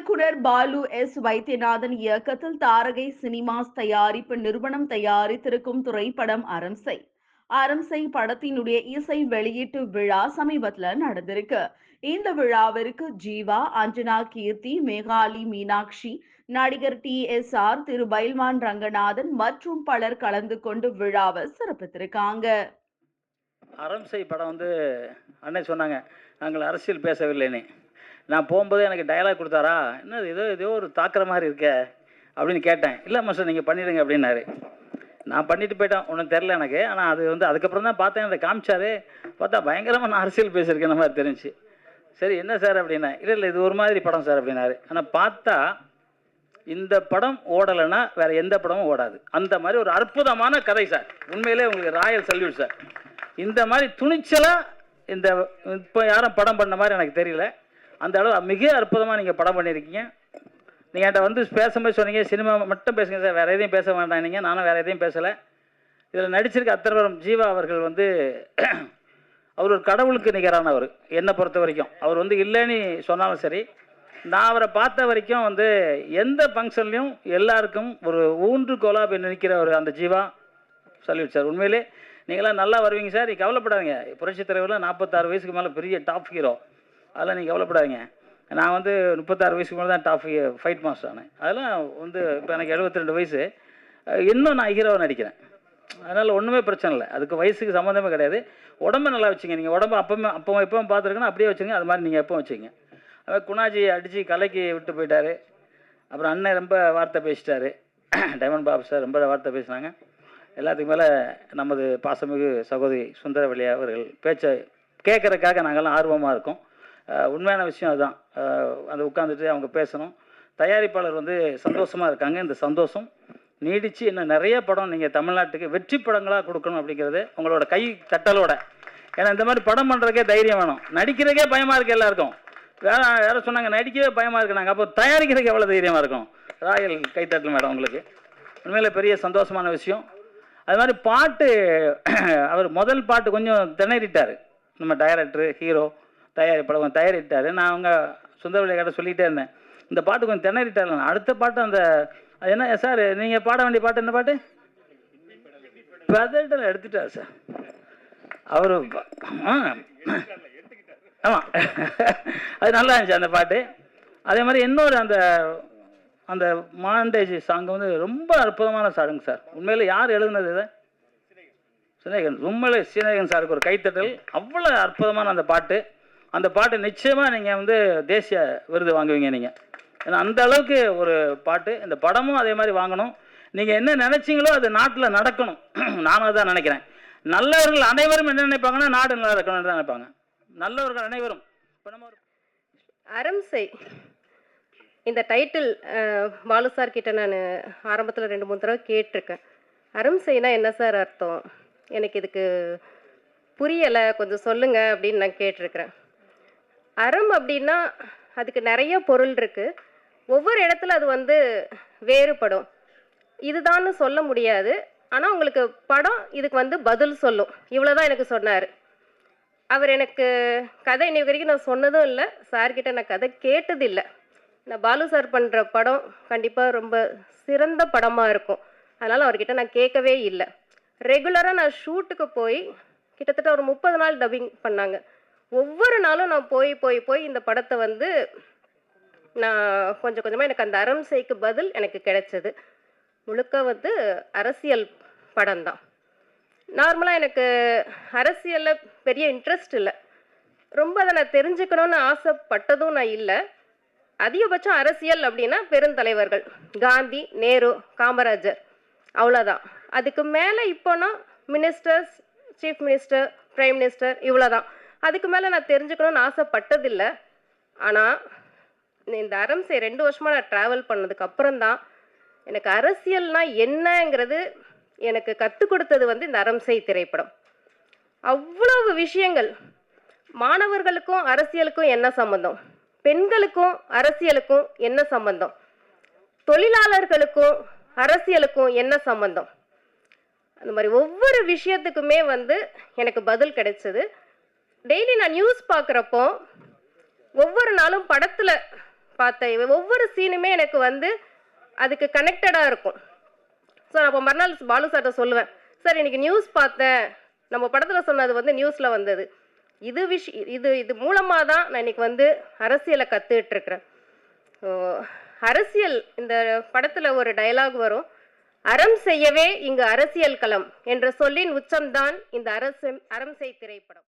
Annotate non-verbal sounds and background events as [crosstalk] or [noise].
இயக்குனர் பாலு எஸ் வைத்தியநாதன் இயக்கத்தில் தாரகை சினிமாஸ் தயாரிப்பு நிறுவனம் தயாரித்திருக்கும் திரைப்படம் அரம்சை அரம்சை படத்தினுடைய இசை வெளியீட்டு விழா சமீபத்துல நடந்திருக்கு. இந்த விழாவிற்கு ஜீவா அஞ்சனா கீர்த்தி மேகாலி மீனாட்சி நடிகர் T S R Thiru Bayilvan Ranganathan மற்றும் பலர் கலந்து கொண்டு விழாவை சிறப்பித்திருக்காங்க. அரம்சை படம் வந்து அண்ணன் சொன்னாங்க. நாங்கள் அரசியல் பேசவில்லைன்னு. நான் போகும்போது எனக்கு டயலாக் கொடுத்தாரா? என்ன ஏதோ ஏதோ ஒரு தாக்குற மாதிரி இருக்கே அப்படின்னு கேட்டேன். இல்லை மாஸ்டர் நீங்கள் பண்ணிடுங்க அப்படின்னாரு. நான் பண்ணிட்டு போயிட்டேன். ஒன்றும் தெரில எனக்கு. ஆனால் அது வந்து அதுக்கப்புறம் தான் பார்த்தேன் அதை காமிச்சாரு. பார்த்தா பயங்கரமாக நான் அரசியல் பேசியிருக்கேன் மாதிரி தெரிஞ்சு. சரி என்ன சார் அப்படின்னா இல்லை இல்லை இது ஒரு மாதிரி படம் சார் அப்படின்னாரு. ஆனால் பார்த்தா இந்த படம் ஓடலைன்னா வேற எந்த படமும் ஓடாது. அந்த மாதிரி ஒரு அற்புதமான கதை சார். உண்மையிலே உங்களுக்கு ராயல் சல்யூட் சார். இந்த மாதிரி துணிச்சலாக இந்த இப்போ யாரும் படம் பண்ண மாதிரி எனக்கு தெரியல. அந்த அளவு மிக அற்புதமாக நீங்கள் படம் பண்ணியிருக்கீங்க. நீங்கள் என்கிட்ட வந்து பேசும்போது சொன்னீங்க சினிமா மட்டும் பேசுங்க சார் வேறு எதையும் பேச வேண்டாம் நீங்கள் நானும் வேறு எதையும் பேசலை. இதில் நடிச்சிருக்க அத்தர்வரம் ஜீவா அவர்கள் வந்து [clears throat] அவர் ஒரு கடவுளுக்கு நிகரானவர் என்னை பொறுத்த வரைக்கும். அவர் வந்து இல்லைன்னு சொன்னாலும் சரி நான் அவரை பார்த்த வரைக்கும் வந்து எந்த ஃபங்க்ஷன்லையும் எல்லாருக்கும் ஒரு ஊன்றுகோலாக போய் நிற்கிற ஒரு அந்த ஜீவா. சல்யூட் சார் உண்மையிலே நீங்களாம் நல்லா வருவீங்க சார். கவலைப்படாதீங்க. புரட்சி தலைவரில் நாற்பத்தாறு வயசுக்கு மேலே பெரிய டாப் ஹீரோ அதெல்லாம் நீங்கள் கவலைப்படாதீங்க. நான் வந்து முப்பத்தாறு வயசுக்கு மேலே தான் டாப் ஃபைட் மாஸ்டர் ஆனேன் அதெல்லாம் வந்து இப்போ எனக்கு 72 ரெண்டு வயசு இன்னும் நான் ஹீரோவை நடிக்கிறேன். அதனால் ஒன்றுமே பிரச்சனை இல்லை. அதுக்கு வயசுக்கு சம்மந்தமே கிடையாது. உடம்ப நல்லா வச்சுங்க. நீங்கள் உடம்பு அப்போமே அப்போ எப்பவும் பார்த்துருக்கேன்னா அப்படியே வச்சுங்க அது மாதிரி நீங்கள் எப்போ வச்சுங்க. அதாவது குணாஜி அடித்து கலைக்கு விட்டு போயிட்டார். அப்புறம் அண்ணன் ரொம்ப வார்த்தை பேசிட்டாரு. டைமண்ட் பாபு சார் ரொம்ப வார்த்தை பேசினாங்க. எல்லாத்துக்கு மேலே நமது பாசமிகு சகோதரி சுந்தரவெளி அவர்கள் பேச்சை கேட்குறதுக்காக நாங்கள்லாம் ஆர்வமாக இருக்கோம். உண்மையான விஷயம் அதுதான். அந்த உட்காந்துட்டு அவங்க பேசணும். தயாரிப்பாளர் வந்து சந்தோஷமாக இருக்காங்க. இந்த சந்தோஷம் நீடிச்சு இன்னும் நிறைய படம் நீங்கள் தமிழ்நாட்டுக்கு வெற்றி படங்களாக கொடுக்கணும் அப்படிங்கிறது உங்களோட கை தட்டலோட. ஏன்னா இந்த மாதிரி படம் பண்ணுறதுக்கே தைரியம் வேணும். நடிக்கிறதுக்கே பயமாக இருக்குது எல்லாருக்கும். வேற யாரும் சொன்னாங்க நடிக்கவே பயமாக இருக்கு நாங்கள் அப்போ தயாரிக்கிறதுக்கு எவ்வளோ தைரியமாக இருக்கும்? ராயல் கைத்தட்டல் மேடம் உங்களுக்கு. உண்மையில் பெரிய சந்தோஷமான விஷயம். அது மாதிரி பாட்டு அவர் முதல் பாட்டு கொஞ்சம் திணறிட்டார். நம்ம டைரக்டரு ஹீரோ தயாரிப்பாளர் கொஞ்சம் தயாரிட்டார். நான் அவங்க சுந்தரவழி கிட்ட சொல்லிகிட்டே இருந்தேன். இந்த பாட்டு கொஞ்சம் திணறிட்டார் அடுத்த பாட்டு அந்த என்ன சார் நீங்கள் பாட வேண்டிய பாட்டு என்ன பாட்டு? பெதட்டல் எடுத்துட்டார் சார். அவர் ஆமாம் அது நல்லா இருந்துச்சு அந்த பாட்டு. அதே மாதிரி இன்னொரு அந்த அந்த மாண்டேஜ் சாங் வந்து ரொம்ப அற்புதமான சாடுங்க சார். உண்மையில் யார் எழுதுனது இதை? சினேகன் உண்மையிலே சினேகன் சாருக்கு ஒரு கைத்தட்டல். அவ்வளோ அற்புதமான அந்த பாட்டு. அந்த பாட்டு நிச்சயமாக நீங்கள் வந்து தேசிய விருது வாங்குவீங்க நீங்கள் ஏன்னா அந்த அளவுக்கு ஒரு பாட்டு. இந்த படமும் அதே மாதிரி வாங்கணும். நீங்கள் என்ன நினச்சிங்களோ அது நாட்டில் நடக்கணும். [clears throat] நானும் அதான் நினைக்கிறேன். நல்லவர்கள் அனைவரும் என்ன நினைப்பாங்கன்னா நாடு நல்லா இருக்கணும்னு தான் நினைப்பாங்க. நல்லவர்கள் அனைவரும். இப்போ நம்ம ஒரு அரம்சை இந்த டைட்டில் பாலு சார் கிட்ட நான் ஆரம்பத்தில் ரெண்டு மூணு தடவை கேட்டிருக்கேன். அரம்சைனா என்ன சார் அர்த்தம்? எனக்கு இதுக்கு புரியலை. கொஞ்சம் சொல்லுங்க அப்படின்னு நான் கேட்டிருக்கிறேன். அறம் அப்படின்னா அதுக்கு நிறைய பொருள் இருக்கு. ஒவ்வொரு இடத்துல அது வந்து வேறுபடும். இதுதான்னு சொல்ல முடியாது. ஆனால் உங்களுக்கு படம் இதுக்கு வந்து பதில் சொல்லும். இவ்வளோதான் எனக்கு சொன்னார். அவர் எனக்கு கதை இன்னைக்கு வரைக்கும் நான் சொன்னதும் இல்லை. சார்கிட்ட நான் கதை கேட்டதில்லை நான் பாலு சார் பண்ணுற படம் கண்டிப்பாக ரொம்ப சிறந்த படமாக இருக்கும். அதனால் அவர்கிட்ட நான் கேட்கவே இல்லை. ரெகுலராக நான் ஷூட்டுக்கு போய் கிட்டத்தட்ட ஒரு முப்பது நாள் டப்பிங் பண்ணாங்க. ஒவ்வொரு நாளும் நான் போய் போய் போய் இந்த படத்தை வந்து நான் கொஞ்சம் கொஞ்சமாக எனக்கு அந்த அரம்சைக்கு பதில் எனக்கு கிடைச்சது. முழுக்க வந்து அரசியல் படம் தான். நார்மலாக எனக்கு அரசியலில் பெரிய இன்ட்ரெஸ்ட் இல்லை. ரொம்ப அதை நான் தெரிஞ்சுக்கணும்னு ஆசைப்பட்டதும் நான் இல்லை. அதிகபட்சம் அரசியல் அப்படின்னா பெருந்தலைவர்கள். காந்தி நேரு காமராஜர். அவ்வளோதான் அதுக்கு மேலே இப்போனா ministers chief minister prime minister இவ்வளோதான் அதுக்கு மேலே நான் தெரிஞ்சுக்கணும்னு ஆசைப்பட்டதில்லை. ஆனால் இந்த அரம்சை ரெண்டு வருஷமாக நான் ட்ராவல் பண்ணதுக்கு அப்புறம்தான் எனக்கு அரசியல்னால் என்னங்கிறது எனக்கு கற்றுக் கொடுத்தது வந்து இந்த அரம்சை திரைப்படம். அவ்வளவு விஷயங்கள். மாணவர்களுக்கும் அரசியலுக்கும் என்ன சம்பந்தம்? பெண்களுக்கும் அரசியலுக்கும் என்ன சம்பந்தம்? தொழிலாளர்களுக்கும் அரசியலுக்கும் என்ன சம்பந்தம்? அந்த மாதிரி ஒவ்வொரு விஷயத்துக்குமே வந்து எனக்கு பதில் கிடைச்சது. டெய்லி நான் நியூஸ் பார்க்குறப்போ ஒவ்வொரு நாளும் படத்தில் பார்த்த ஒவ்வொரு சீனுமே எனக்கு வந்து அதுக்கு கனெக்டடாக இருக்கும். ஸோ நான் அப்போ மறுநாள் பாலு சார்கிட்ட சொல்லுவேன். சார் இன்றைக்கி நியூஸ் பார்த்தேன். நம்ம படத்தில் சொன்னது வந்து நியூஸில் வந்தது. இது விஷ் இது இது மூலமாக தான் நான் இன்னைக்கு வந்து அரசியலை கற்றுக்கிட்டுருக்குறேன் ஸோ அரசியல் இந்த படத்தில் ஒரு டயலாக் வரும். அறம் செய்யவே இங்கு அரசியல் களம் என்ற சொல்லின் உச்சம்தான் இந்த அரசு அறம் செய் திரைப்படம்.